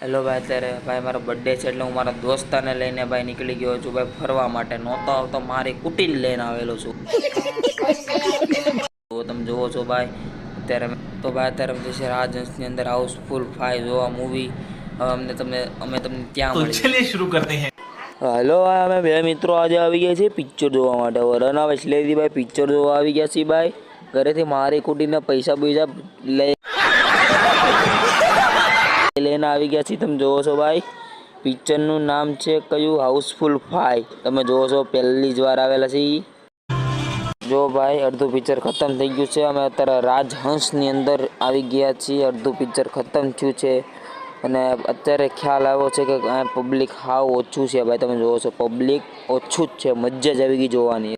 Hello ભાઈ અત્યારે ભાઈ મારો બર્થડે છે એટલે હું મારા દોસ્તાને લઈને ભાઈ નીકળી ગયો છું ભાઈ ફરવા માટે. નહોતો આવતો મારી કુટીન લઈને આવેલો છું. તો તમે જુઓ છો ભાઈ અત્યારે તો ભાઈ અત્યારે અમે જશે રાજહંસની અંદર હાઉસફુલ ફાઈ જોવા મૂવી હવે અમને તમને અમે તમને ત્યાં ચલીએ શરૂ કરતે હૈ હેલો ભાઈ અમે બે મિત્રો આજે આવી ગયા છીએ પિક્ચર જોવા માટે. વરણ આવે ભાઈ પિક્ચર જોવા આવી ગયા છીએ ભાઈ. ઘરેથી મારી કુટીને પૈસા પૈસા લઈ લઈને આવી ગયા છીએ. તમે જોવો છો ભાઈ પિક્ચરનું નામ છે કયું? હાઉસફુલ ફાઈવ તમે જોવો છો, પહેલી જ વાર આવેલા છે. જો ભાઈ, અડધું પિક્ચર ખતમ થઈ ગયું છે. અમે અત્યારે રાજહંસની અંદર આવી ગયા છીએ. અડધું પિક્ચર ખતમ થયું છે. અને અત્યારે ખ્યાલ આવ્યો છે કે પબ્લિક હાવ ઓછું છે ભાઈ. તમે જોવો છો પબ્લિક ઓછું જ છે. મજા જ આવી ગઈ જોવાની.